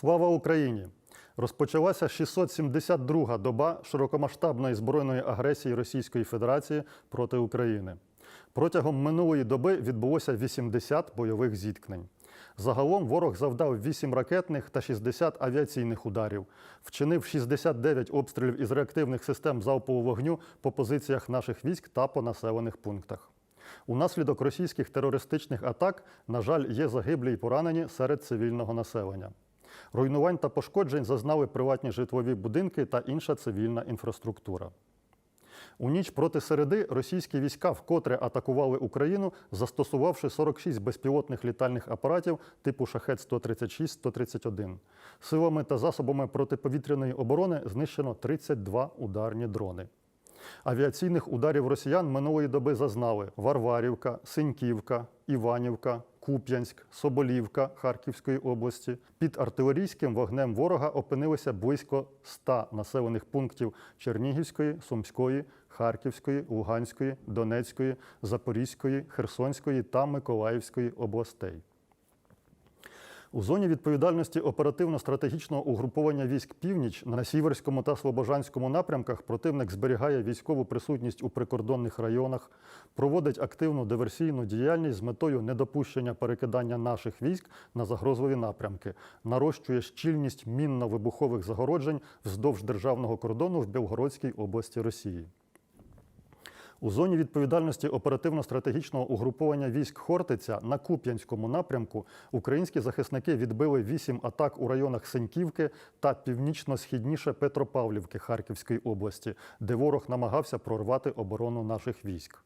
Слава Україні! Розпочалася 672-га доба широкомасштабної збройної агресії Російської Федерації проти України. Протягом минулої доби відбулося 80 бойових зіткнень. Загалом ворог завдав 8 ракетних та 60 авіаційних ударів, вчинив 69 обстрілів із реактивних систем залпового вогню по позиціях наших військ та по населених пунктах. Унаслідок російських терористичних атак, на жаль, є загиблі й поранені серед цивільного населення. Руйнувань та пошкоджень зазнали приватні житлові будинки та інша цивільна інфраструктура. У ніч проти середи російські війська вкотре атакували Україну, застосувавши 46 безпілотних літальних апаратів типу Шахет-136-131. Силами та засобами протиповітряної оборони знищено 32 ударні дрони. Авіаційних ударів росіян минулої доби зазнали Варварівка, Синьківка, Іванівка, Куп'янськ, Соболівка Харківської області. Під артилерійським вогнем ворога опинилися близько 100 населених пунктів Чернігівської, Сумської, Харківської, Луганської, Донецької, Запорізької, Херсонської та Миколаївської областей. У зоні відповідальності оперативно-стратегічного угруповання військ Північ на Сіверському та Слобожанському напрямках противник зберігає військову присутність у прикордонних районах, проводить активну диверсійну діяльність з метою недопущення перекидання наших військ на загрозливі напрямки, нарощує щільність мінно-вибухових загороджень вздовж державного кордону в Білгородській області Росії. У зоні відповідальності оперативно-стратегічного угруповання військ Хортиця на Куп'янському напрямку українські захисники відбили вісім атак у районах Сеньківки та північно-східніше Петропавлівки Харківської області, де ворог намагався прорвати оборону наших військ.